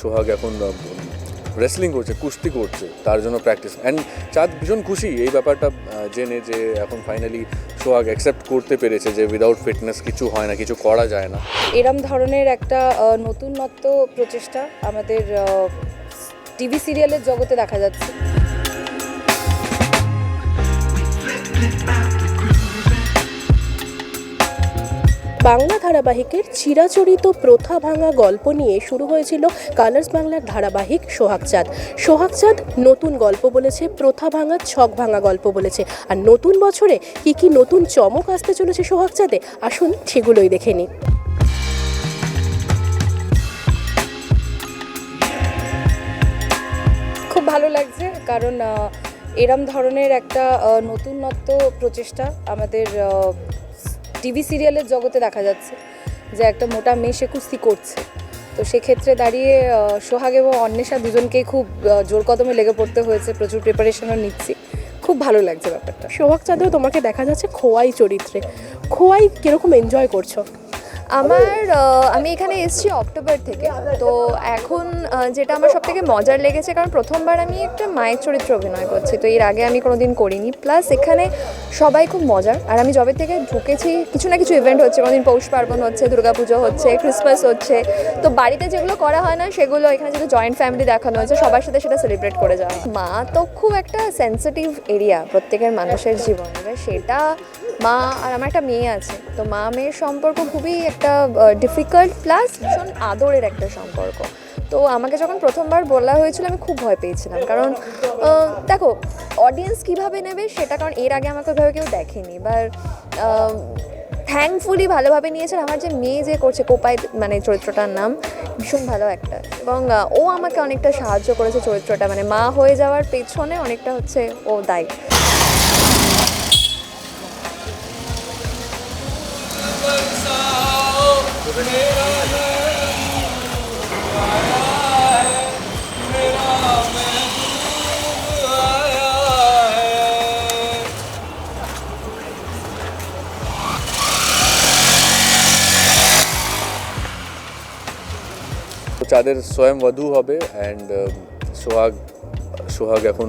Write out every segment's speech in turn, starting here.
সোহাগ এখন রেসলিং করছে, কুস্তি করছে, তার জন্য প্র্যাকটিস অ্যান্ড চাঁদ ভীষণ খুশি এই ব্যাপারটা জেনে যে এখন ফাইনালি সোহাগ অ্যাকসেপ্ট করতে পেরেছে যে উইদাউট ফিটনেস কিছু হয় না, কিছু করা যায় না। এরম ধরনের একটা নতুনত্ব প্রচেষ্টা আমাদের টিভি সিরিয়ালের জগতে দেখা যাচ্ছে। বাংলা ধারাবাহিকের চিরাচরিত প্রথা ভাঙা গল্প নিয়ে শুরু হয়েছিল কালার্স বাংলার ধারাবাহিক সোহাগচাঁদ। সোহাগচাঁদ নতুন গল্প বলেছে, প্রথা ভাঙা, ছক ভাঙা গল্প বলেছে। আর নতুন বছরে কি কি নতুন চমক আসতে চলেছে সোহাগচাঁদে? আসুন সেগুলোই দেখে নিই। খুব ভালো লাগছে কারণ এরম ধরনের একটা নতুনত্ব প্রচেষ্টা আমাদের টিভি সিরিয়ালের জগতে দেখা যাচ্ছে যে একটা মোটা মেয়ে সে কুস্তি করছে। তো সেক্ষেত্রে দাঁড়িয়ে সোহাগ এবং অন্বেষা দুজনকেই খুব জোর কদমে লেগে পড়তে হয়েছে। প্রচুর প্রিপারেশনও নিচ্ছি। খুব ভালো লাগছে ব্যাপারটা। সোহাগ চাঁদেও তোমাকে দেখা যাচ্ছে খোয়াই চরিত্রে। খোয়াই কীরকম এনজয় করছ? আমার আমি এখানে এসেছি অক্টোবর থেকে। তো এখন যেটা আমার সব থেকে মজার লেগেছে, কারণ প্রথমবার আমি একটা মায়ের চরিত্রে অভিনয় করছি, তো এর আগে আমি কোনোদিন করিনি। প্লাস এখানে সবাই খুব মজার, আর আমি জবে থেকে ঢুকেছি, কিছু না কিছু ইভেন্ট হচ্ছে, কোনোদিন পৌষ পার্বণ হচ্ছে, দুর্গাপুজো হচ্ছে ক্রিসমাস হচ্ছে, তো বাড়িতে যেগুলো করা হয় না, সেগুলো এখানে যেহেতু জয়েন্ট ফ্যামিলি দেখানো হয়েছে, সবার সাথে সেটা সেলিব্রেট করে যাওয়া মা তো খুব একটা সেন্সিটিভ এরিয়া প্রত্যেকের মানুষের জীবনে সেটা মা আর আমার একটা মেয়ে আছে। তো মা মেয়ের সম্পর্ক খুবই একটা ডিফিকাল্ট প্লাস ভীষণ আদরের একটা সম্পর্ক। তো আমাকে যখন প্রথমবার বলা হয়েছিল, আমি খুব ভয় পেয়েছিলাম। কারণ দেখো অডিয়েন্স কীভাবে নেবে সেটা কারণ এর আগে আমাকে ওইভাবে কেউ দেখেনি। এবার থ্যাঙ্কফুলি ভালোভাবে নিয়েছেন আমার যে মেয়ে যে করছে, কোপাই মানে চরিত্রটার নাম, ভীষণ ভালো একটা এবং ও আমাকে অনেকটা সাহায্য করেছে চরিত্রটা। মানে মা হয়ে যাওয়ার পেছনে অনেকটা হচ্ছে ও দায়ী। তো চাঁদের স্বয়ং বধূ হবে অ্যান্ড সোহাগ সোহাগ এখন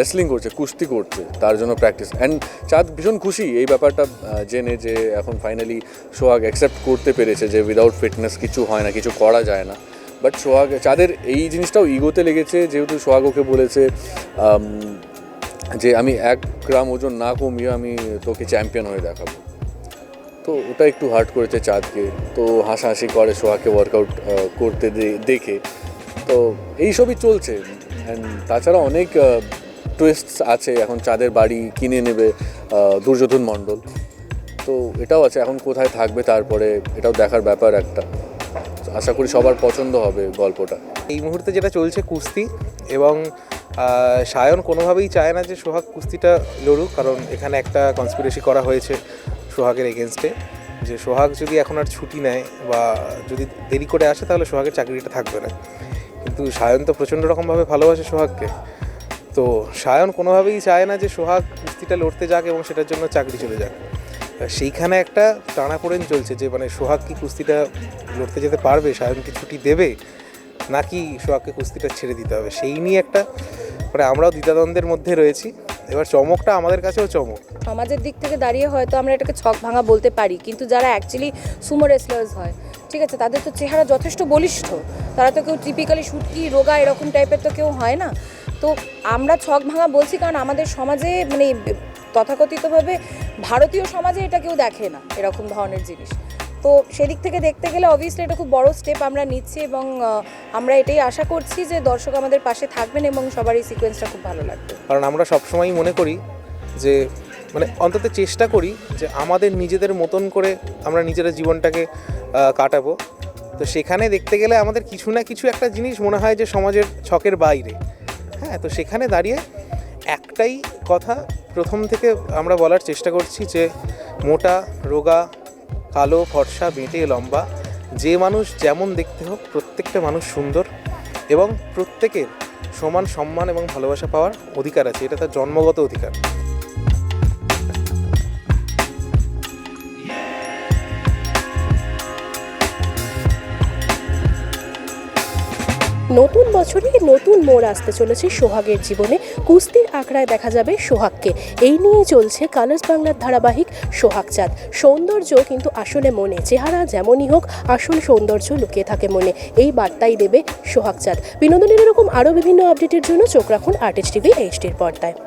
রেসলিং করছে, কুস্তি করছে, তার জন্য প্র্যাকটিস অ্যান্ড চাঁদ ভীষণ খুশি, এই ব্যাপারটা জেনে যে এখন ফাইনালি সোহাগ অ্যাকসেপ্ট করতে পেরেছে যে উইদাউট ফিটনেস কিছু হয় না, কিছু করা যায় না। বাট সোহাগ, চাঁদের এই জিনিসটাও ইগোতে লেগেছে, যেহেতু সোহাগ ওকে বলেছে যে আমি এক গ্রাম ওজন না কমিয়ে আমি তোকে চ্যাম্পিয়ন হয়ে দেখাবো। তো ওটা একটু হার্ট করেছে চাঁদকে। তো হাসাহাসি করে সোহাকে ওয়ার্কআউট করতে দেখে। তো এইসবই চলছে। অ্যান্ড তাছাড়া অনেক টুইস্ট আছে, এখন চাঁদের বাড়ি কিনে নেবে দুর্যোধন মণ্ডল। তো এটাও আছে, এখন কোথায় থাকবে তারপরে এটাও দেখার ব্যাপার একটা। আশা করি সবার পছন্দ হবে গল্পটা। এই মুহূর্তে যেটা চলছে কুস্তি, এবং সায়ন কোনোভাবেই চায় না যে সোহাগ কুস্তিটা লড়ুক, কারণ এখানে একটা কনস্পিরেসি করা হয়েছে সোহাগের এগেনস্টে যে সোহাগ যদি এখন আর ছুটি নেয়, বা যদি দেরি করে আসে, তাহলে সোহাগের চাকরিটা থাকবে না। কিন্তু সায়ন তো প্রচণ্ড রকমভাবে ভালোবাসে সোহাগকে। তো সায়ন কোনোভাবেই চায় না যে সোহাগ কুস্তিটা লড়তে যাক এবং সেটার জন্য চাকরি চলে যাক। সেইখানে একটা টানাপোড়েন চলছে যে মানে সোহাগ কি কুস্তিটা লড়তে যেতে পারবে, সায়ন কি ছুটি দেবে, নাকি সোহাগকে কুস্তিটা ছেড়ে দিতে হবে? সেই নিয়ে একটা মানে আমরাও দ্বিধাদ্বন্দ্বের মধ্যে রয়েছি। এবার চমকটা আমাদের কাছেও চমক। সমাজের দিক থেকে দাঁড়িয়ে হয়তো আমরা এটাকে ছক ভাঙা বলতে পারি, কিন্তু যারা অ্যাকচুয়ালি সুমো রেসলার্স হয় ঠিক আছে, তাদের তো চেহারা যথেষ্ট বলিষ্ঠ। তারা তো কেউ টিপিক্যালি শুটকি রোগা এরকম টাইপের তো কেউ হয় না। তো আমরা ছক ভাঙা বলছি কারণ আমাদের সমাজে মানে তথাকথিতভাবে ভারতীয় সমাজে এটা কেউ দেখে না এরকম ধরনের জিনিস। তো সেদিক থেকে দেখতে গেলে অবভিয়াসলি এটা খুব বড় স্টেপ আমরা নিচ্ছি এবং আমরা এটাই আশা করছি যে দর্শক আমাদের পাশে থাকবেন এবং সবার এই সিকোয়েন্সটা খুব ভালো লাগবে। কারণ আমরা সবসময়ই মনে করি যে মানে অন্তত চেষ্টা করি যে আমাদের নিজেদের মতন করে আমরা নিজেরা জীবনটাকে কাটাবো। তো সেখানে দেখতে গেলে আমাদের কিছু না কিছু একটা জিনিস মনে হয় যে সমাজের ছকের বাইরে। হ্যাঁ তো সেখানে দাঁড়িয়ে একটাই কথা প্রথম থেকে আমরা বলার চেষ্টা করছি যে মোটা, রোগা, কালো, ফর্সা, বেঁটে, লম্বা, যে মানুষ যেমন দেখতে হোক প্রত্যেকটা মানুষ সুন্দর এবং প্রত্যেকের সমান সম্মান এবং ভালোবাসা পাওয়ার অধিকার আছে। এটা তার জন্মগত অধিকার। নতুন বছরে নতুন মোড় আসতে চলেছে সোহাগের জীবনে। কুস্তির আঁকড়ায় দেখা যাবে সোহাগকে। এই নিয়ে চলছে কালার্স বাংলার ধারাবাহিক সোহাগ চাঁদ। সৌন্দর্য কিন্তু আসলে মনে। চেহারা যেমনই হোক, আসল সৌন্দর্য লুকিয়ে থাকে মনে। এই বার্তাই দেবে সোহাগ চাঁদ। বিনোদনের এরকম আরও বিভিন্ন আপডেটের জন্য চোখ রাখুন আর্টিস্ট টিভি এইচডির পর্দায়।